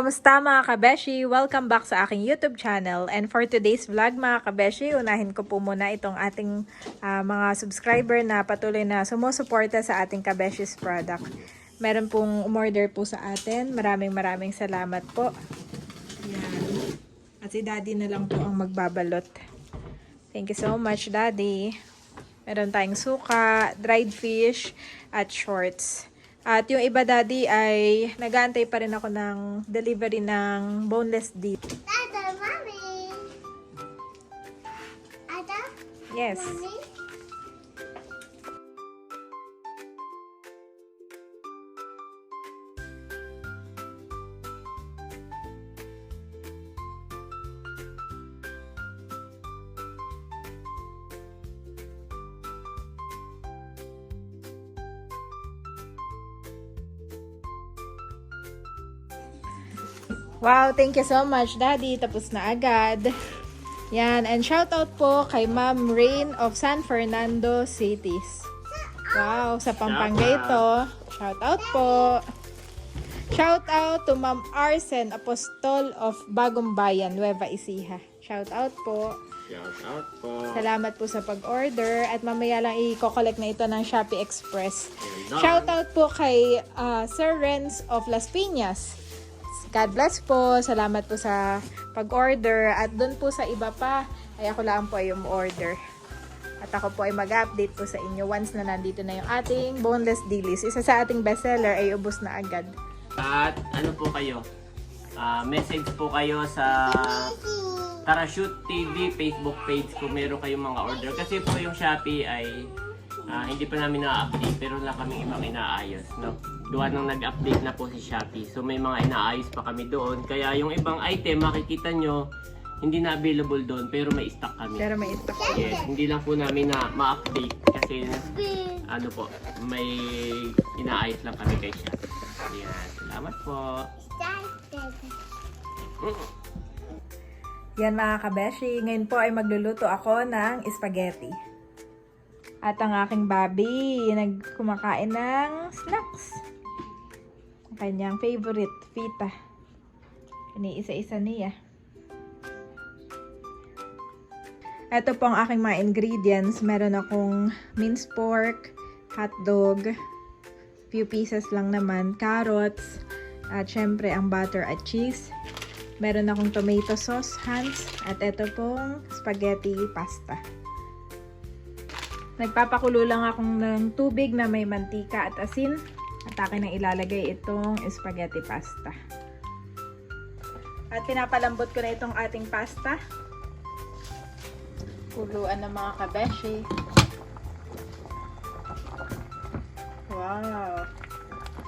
Kamusta mga kabeshi? Welcome back sa aking YouTube channel. And for today's vlog mga kabeshi, unahin ko po muna itong ating ah, mga subscriber na patuloy na sumusuporta sa ating kabeshis product. Meron pong umorder po sa atin. Maraming maraming salamat po. Yan. At si daddy na lang po ang magbabalot. Thank you so much daddy. Meron tayong suka, dried fish, at shorts. At yung iba daddy ay nag-aantay pa rin ako ng delivery ng boneless deep. Ada, mommy. Ada, Yes. mommy. Wow, thank you so much daddy. Tapos na agad. Yan, and shout out po kay Ma'am Rain of San Fernando Cities. Wow, sa Pampanga ito. Shout out po. Shout out to Ma'am Arsen Apostol of Bagong Bayan, Nueva Ecija. Shout out po. Shout out po. Salamat po sa pag-order at mamaya lang i-collect na ito ng Shopee Express. Shout out po kay ah, Sir Renz of Las Piñas. God bless po. Salamat po sa pag-order. At doon po sa iba pa, ay ako lang po ay order. At ako po ay mag-update po sa inyo once na nandito na yung ating boneless dilis. Isa sa ating bestseller ay ubos na agad. At ano po kayo? Ah, message po kayo sa Parachute TV Facebook page kung meron kayong mga order. Kasi po yung Shopee ay ah, hindi pa namin na-update pero lang kami ibang inaayos. No? Gawa nang nag-update na po si Shopee. So may mga inaayos pa kami doon. Kaya yung ibang item makikita nyo hindi na available doon pero may stock kami. Pero may stock. Yes, hindi lang po namin na ma-update kasi ano po, may inaayos lang kami kay Shopee. Ayan, salamat po. Started. Mm. Yan mga kabeshi, ngayon po ay magluluto ako ng spaghetti. At ang aking baby, nagkumakain ng snacks. Ang kanyang favorite, fita. Iniisa-isa niya. Ito po ang aking mga ingredients. Meron akong minced pork, hotdog, few pieces lang naman, carrots, at syempre ang butter at cheese. Meron akong tomato sauce, Hans, at ito pong spaghetti pasta. Nagpapakulo lang akong ng tubig na may mantika at asin at akin ang ilalagay itong spaghetti pasta. At pinapalambot ko na itong ating pasta. Kuluan ng mga kabeshi. Wow!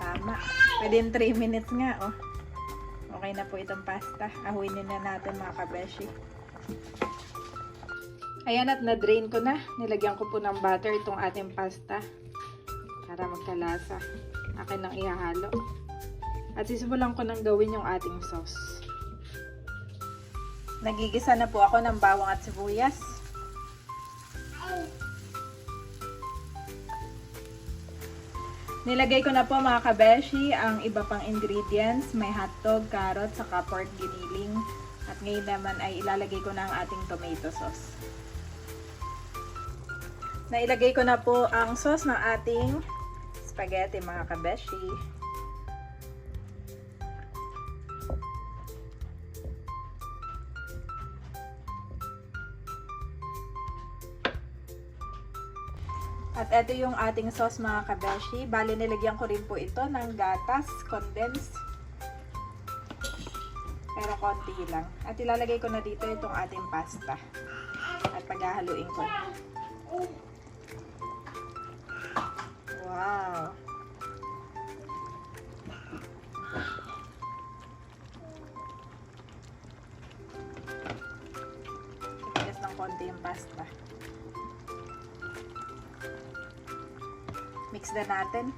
Tama. Pwede 3 minutes nga, oh. Okay na po itong pasta. Ahuinin na natin mga kabeshi. Ayan at na-drain ko na. Nilagyan ko po ng butter itong ating pasta. Para magkalasa. Akin nang ihahalo. At sisimulan ko nang gawin yung ating sauce. Nagigisa na po ako ng bawang at sibuyas. Nilagay ko na po mga kabeshi ang iba pang ingredients. May hotdog, carrot, saka pork giniling. At ngayon naman ay ilalagay ko na ang ating tomato sauce. Nailagay ko na po ang sauce ng ating spaghetti mga kabeshi. At ito yung ating sauce mga kabeshi. Bali, nilagyan ko rin po ito ng gatas, condensed. Pero konti lang. At ilalagay ko na dito itong ating pasta. At paghahaluin ko konti yung pasta. Mix na natin.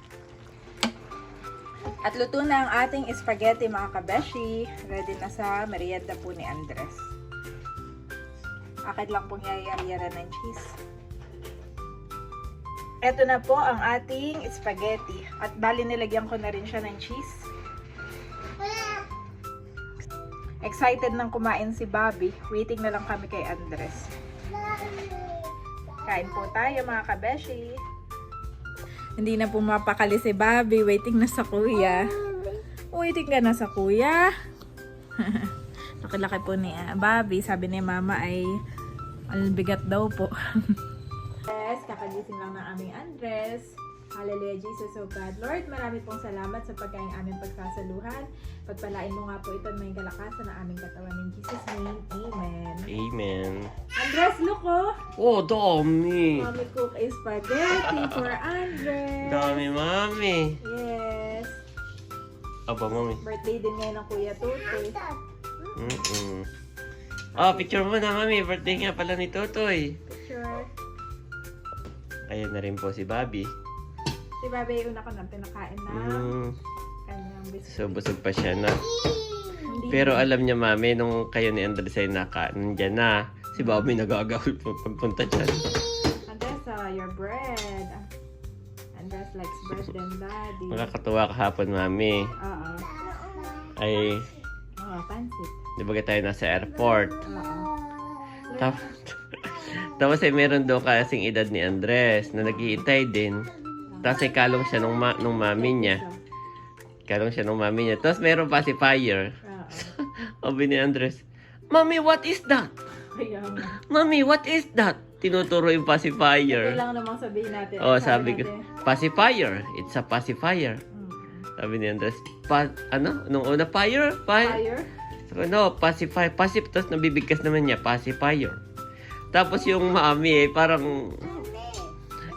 At luto na ang ating spaghetti mga kabeshi. Ready na sa merienda po ni Andres. Akit lang pong yayariyaran ng cheese. Ito na po ang ating spaghetti. At bali nilagyan ko na rin siya ng cheese. Excited nang kumain si Bobby. Waiting na lang kami kay Andres. Kain po tayo mga kabeshi. Hindi na pumapakali si Bobby. Waiting na sa kuya. Waiting ka na sa kuya. Laki-laki po ni ah, Bobby. Sabi ni mama ay ang bigat daw po. yes, kakagising lang ng aming Andres. Hallelujah, Jesus, oh God. Lord, marami pong salamat sa pagkain aming pagsasaluhan. Pagpalain mo nga po ito may kalakasan ng aming katawan. In Jesus' name, Amen. Amen. Andres, look oh! Oh, dami. Mommy cook is spaghetti for Andres. Dami, mami. Yes. Aba, mami. Birthday din ngayon ng Kuya Tutoy. Mm-mm. Oh, picture mo na, mami. Birthday nga pala ni Totoy. Picture. Ayan na rin po si Bobby. Si Babe, una ko nang pinakain na Mm. kanyang biscuit. So, busog pa siya na. Hindi Pero alam niya, mami, nung kayo ni Andres ay naka, nandyan na. Si Bobby nagagawin po pagpunta dyan. Andres, uh, your bread. Andres likes bread than daddy. Nakakatuwa kahapon, mami. Oo. Ay, Oo, pansit. di ba tayo nasa airport? Oo. Tapos, tapos ay meron daw kasing edad ni Andres na naghihintay din. Tapos ay kalong siya nung, ma- nung mami niya. Kalong siya nung mami niya. Tapos meron pacifier. Sabi ni Andres, Mami, what is that? Kaya nga. Mami, what is that? Tinuturo yung pacifier. Kailangan namang sabihin natin. Oh, sabi ko, pacifier. It's a pacifier. mm, Sabi ni Andres, pa, ano? Nung una, fire? Fire? Fire? Sabi, no, pacify. Pacif, tapos nabibigkas naman niya, pacifier. Tapos yung mami eh, parang,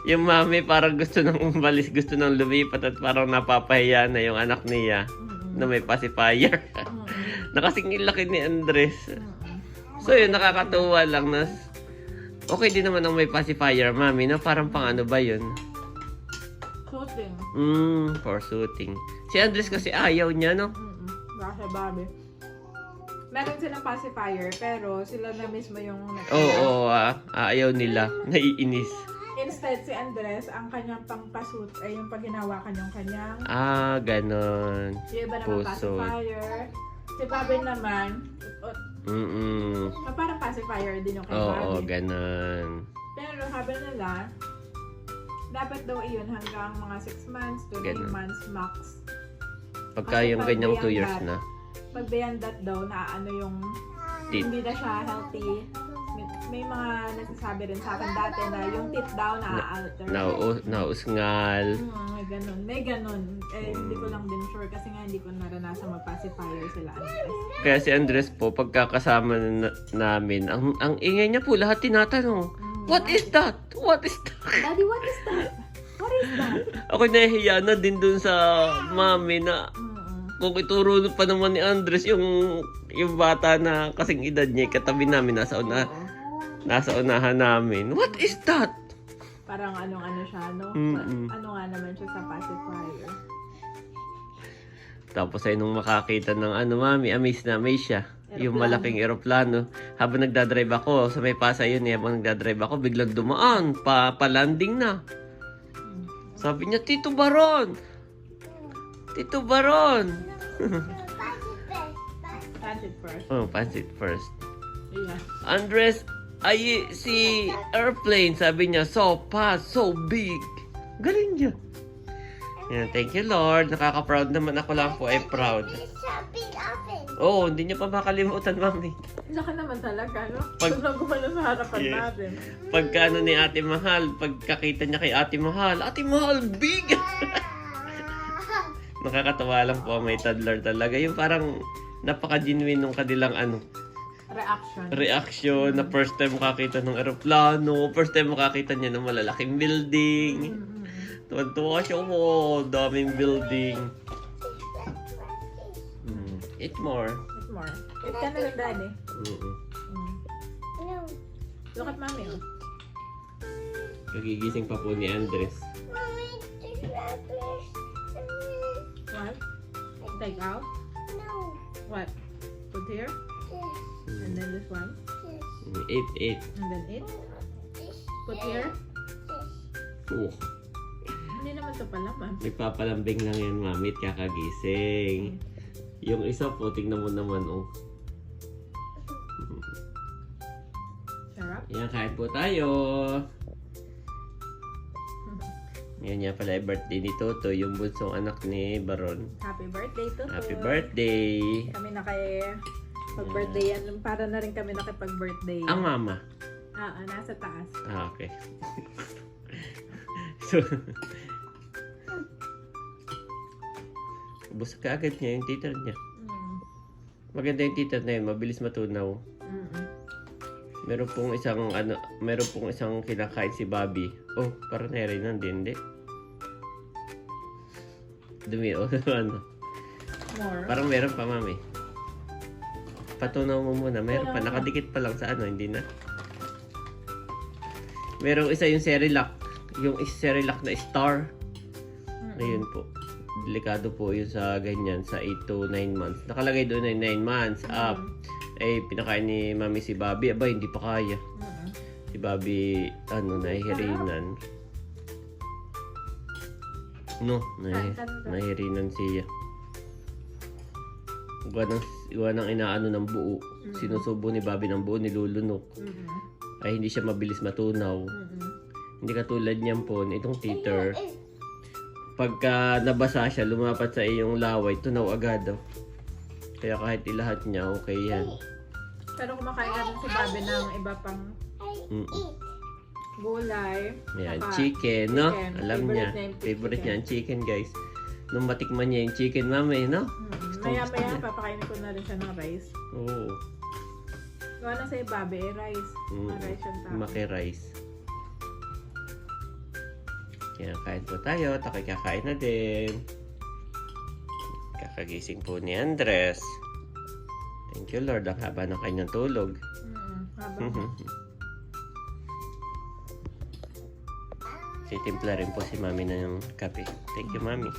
yung mami parang gusto nang umalis, gusto nang lumipat at parang napapahiya na yung anak niya na may pacifier. Mm-mm. Nakasing laki ni Andres. So yun, nakakatuwa lang na okay din naman ang may pacifier, mami, na parang pang ano ba yun? Shooting. Mm, for shooting. Si Andres kasi ayaw niya, no? Mm-mm. Baka Bobby. Meron silang pacifier, pero sila na mismo yung Oo, oo, ah, ayaw nila. Naiinis. Instead, si Andres, ang kanyang pangpasut ay yung pag hinawakan yung kanyang Ah, ganon. yung iba naman Puso. pacifier. Si Bobby naman, o- Mm-mm. o, parang pacifier din yung kay Oo, Bobby. ganon. Pero sabi nila, dapat daw iyon hanggang mga 6 months to 9 Ganun. months max. Pagka Kasi yung pag ganyang 2 beyond years na. Pag beyond that daw, na ano yung Teeth. hindi na siya healthy. May, mga nagsasabi rin sa akin dati na yung teeth daw na-alter. Nau nausngal. Hmm, may ganun. May ganun. Eh, hindi ko lang din sure kasi nga hindi ko naranasan mag-pacifier sila. Andres. Kaya si Andres po, pagkakasama na- namin, ang, ang ingay niya po, lahat tinatanong, Mm, What is that? What is that? Daddy, what is that? What is that? Ako nahihiya na din dun sa mami na kung ituro pa naman ni Andres yung yung bata na kasing edad niya, katabi namin nasa una. Nasa unahan namin. What is that? Parang anong ano siya, no? Mm-mm. Ano nga naman siya sa pacifier. Tapos ay nung makakita ng ano mami, amaze na amaze siya. Yung Eroplano. malaking eroplano. Habang nagdadrive ako, sa may pasa yun eh, habang nagdadrive ako, biglang dumaan, pa, pa-landing na. Sabi niya, Tito Baron! Tito Baron! Transit first. Oh, pansit first. Yeah. Andres, ay si airplane, sabi niya, so fast, so big. Galing niya. Yan, thank you Lord. Nakaka-proud naman ako lang po ay proud. Oo, oh, hindi niya pa makalimutan, mami. Laki naman talaga, no? Pag- Sobrang gumano sa harapan Yes. natin. Pagka ano ni Ate Mahal, pagkakita niya kay Ate Mahal, Ate Mahal, big! Nakakatawa lang po, may toddler talaga. Yung parang napaka-genuine nung kanilang ano, Reaction. reaction na first time makakita ng eroplano, first time makakita niya ng malalaking building. Mm-mm. Tuwan-tuwa siya, wow, daming building. Mm, eat more. Eat more. Eat ka na lang, daddy. Mm-mm. Mm. No. Look at mommy, oh. Kagigising pa po ni Andres. Mommy, this wrappers. What? Take out? No. What? Put here? And then this one. Eight, eight. And then eight. Put here. Oh. Hindi naman ito palaman. Nagpapalambing lang yan, ma'am. mamit, kakagising. Yung isa po, tingnan mo naman, oh. Sarap. Yan, kain po tayo. Yan nga pala birthday ni Toto, yung bunsong anak ni Baron. Happy birthday, Toto! Happy birthday! Kami na kay pag-birthday yan. Para na rin kami nakipag-birthday. Ang mama. Ah, ah, nasa taas. Ah, okay. so, ubus ka agad niya yung titer niya. Mm. Maganda yung titer na yun, mabilis matunaw. Mm-mm. Meron pong isang ano, meron pong isang kinakain si Bobby. Oh, parang nere nan din, hindi. Dumi o ano. More. Parang meron pa, mami. Patunaw mo muna. Meron pa. Nakadikit pa lang sa ano, hindi na. Merong isa yung Cerilac. Yung Cerilac na star. Ayun po. Delikado po yun sa ganyan, sa 8 to 9 months. Nakalagay doon ay 9 months up. Eh, pinakain ni mami si Bobby. Aba, hindi pa kaya. Mm-mm. Si Bobby, ano, nahihirinan. No, nahi, Ah, nahihirinan siya. Gawa ng, gawa ng inaano ng buo. Sinusubo ni Bobby ng buo, nilulunok. Mm-mm. Ay, hindi siya mabilis matunaw. Mm-mm. Hindi katulad niyan po, itong teeter. Pagka nabasa siya, lumapat sa iyong laway, tunaw agad. Oh. Kaya kahit ilahat niya, okay yan. Pero kumakain ka rin si Bobby ng iba pang Mm. gulay. Ayan, Saka chicken, no? chicken. Alam Favorite niya. niya yung Favorite niya ang chicken, guys. Nung matikman niya yung chicken, mami, no? Mm-mm. Maya maya, papakainin ko na rin siya ng rice. Oo. Gawa na sa'yo, Bobby, eh, rice. Mm. Rice yung tao. Maki rice. Kaya kain po tayo. Takoy kakain na din. Kakagising po ni Andres. Thank you, Lord. Ang haba ng kanyang tulog. Mm-mm. Habang Titimpla rin po si Mami ng kape. Thank you, Mami.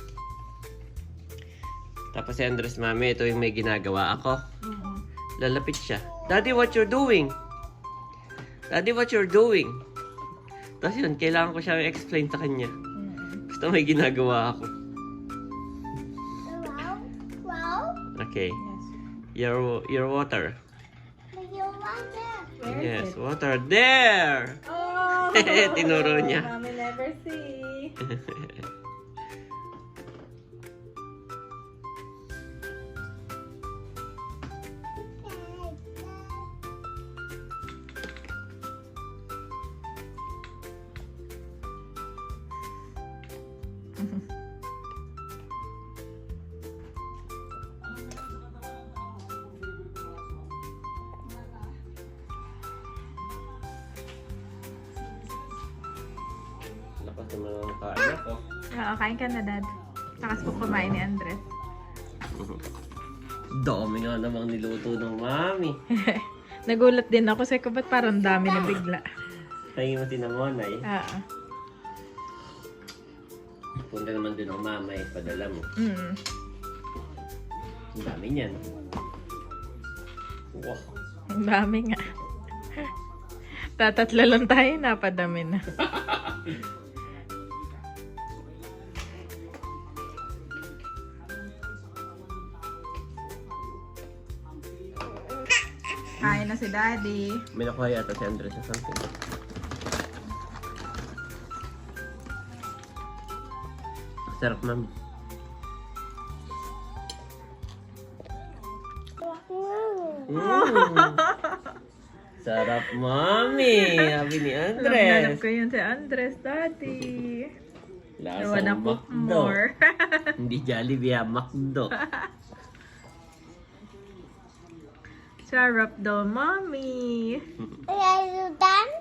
Tapos si Andres, Mami, ito yung may ginagawa ako. Mm-mm. Lalapit siya. Daddy, what you're doing? Daddy, what you're doing? Tapos yun, kailangan ko siya i-explain sa kanya. Basta may ginagawa ako. Wow. Wow. Okay. Your, your water. But you want it. Where yes, water. There! Oh! Tinuro niya. Mami never see. Lakas naman ang kain ako. Oo, kain ka na, Dad. Takas po kumain ni Andres. Dami nga namang niluto ng mami. Nagulat din ako sa ko, ba't parang dami na bigla? Tingin mo tinamonay. Oo. Punta naman din ang mama eh, padala mo. Mm. Ang dami niyan. Wow. Ang dami nga. Tatatlo lang tayo, napadami na. Kain na si Daddy. May nakuha yata si Andres na something. Sarap, mami. Mm. Sarap, mami. Sabi ni Alam na alam Andres. ko yun si Andres, Daddy. I Lasang wanna cook McDo. Hindi Jollibee, ah, McDo. Sarap daw, Mommy. Are you done?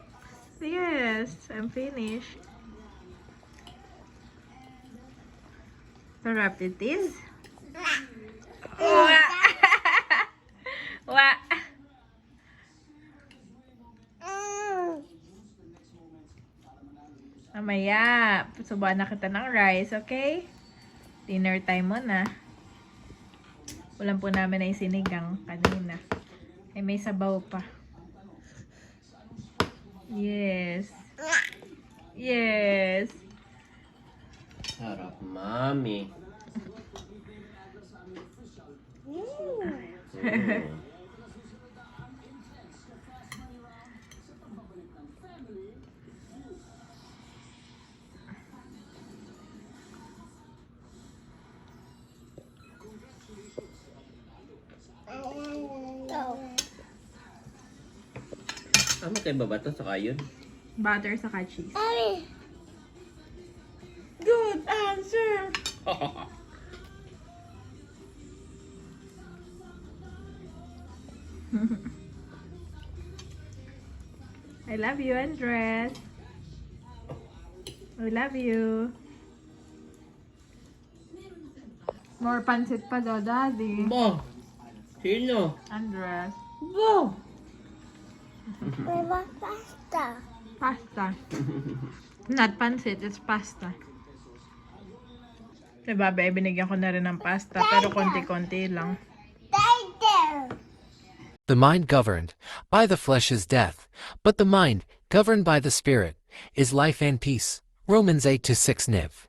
Yes, I'm finished. Sarap it is. Wa! Wa! Mamaya, subuhan na kita ng rice, okay? Dinner time mo na. Ulam po namin ay sinigang kanina. Ay may sabaw pa. Yes. Yes. Sarap, mami. Mm. Ano kay babato sa kayon? Butter sa cheese. Mommy. Good answer! I love you, Andres. I love you. More pansit pa daw, Daddy. Bo! Sino? Andres. Bo! We want pasta. Pasta. Not pansit, it's pasta. Diba, be, binigyan ko na rin ng pasta, pero konti-konti lang. The mind governed by the flesh is death, but the mind governed by the spirit is life and peace. Romans 8 to 6 Niv.